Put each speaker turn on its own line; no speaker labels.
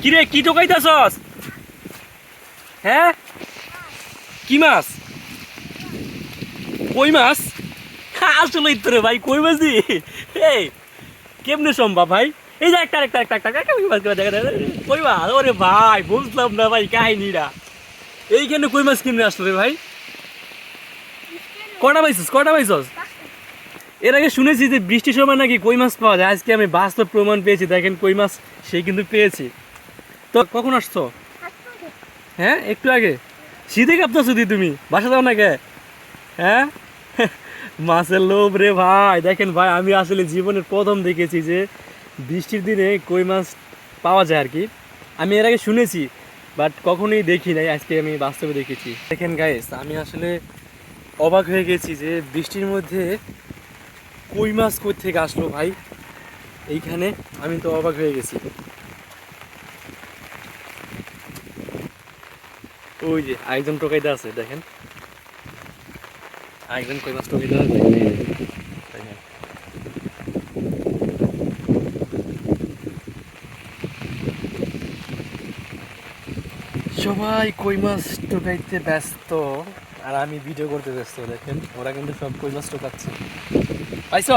কিরে কি টোকাইতাছস হ্যাঁ কি মাছ কই মাছ আসলে তো রে ভাই কই মাছ দি কেমনে সম্ভব ভাই এই যে একটা একটা একটা একটা কই মাছ দেখা দেখা কই মাছ ওরে ভাই বুঝলাম না ভাই কাহিনীরা এইখানে কই মাছ কেমনে আসলো রে ভাই কটা পাইছিস কটা পাইছস এর আগে শুনেছি যে বৃষ্টির সময় নাকি কই মাছ পাওয়া যায় আজকে আমি বাস্তব প্রমাণ পেয়েছি দেখেন কই মাছ সেই কিন্তু পেয়েছি তো কখন আসছো? হ্যাঁ একটু আগে। শীতে কাঁপতেছো দি তুমি? বাসা যাও না কে? হ্যাঁ? মাছের লোভ রে ভাই। দেখেন ভাই, আমি আসলে জীবনের প্রথম দেখেছি যে বৃষ্টির দিনে কই মাছ পাওয়া যায় আর কি। আমি এর আগে শুনেছি, বাট কখনোই দেখি নাই। আজকে আমি বাস্তবে দেখেছি। দেখেন গাইস আমি আসলে অবাক হয়ে গেছি যে বৃষ্টির মধ্যে কই মাছ কই থেকে আসলো ভাই? এইখানে আমি তো অবাক হয়ে গেছি। ওই যে আরেকজন টোকাইতে আছে দেখেন। আরেকজন কই মাছ আছে? দেখেন। সবাই কই মাছ টোকাইতে ব্যস্ত আর আমি ভিডিও করতে ব্যস্ত দেখেন। ওরা কিন্তু সব কই মাছ টোকাচ্ছে। পাইছ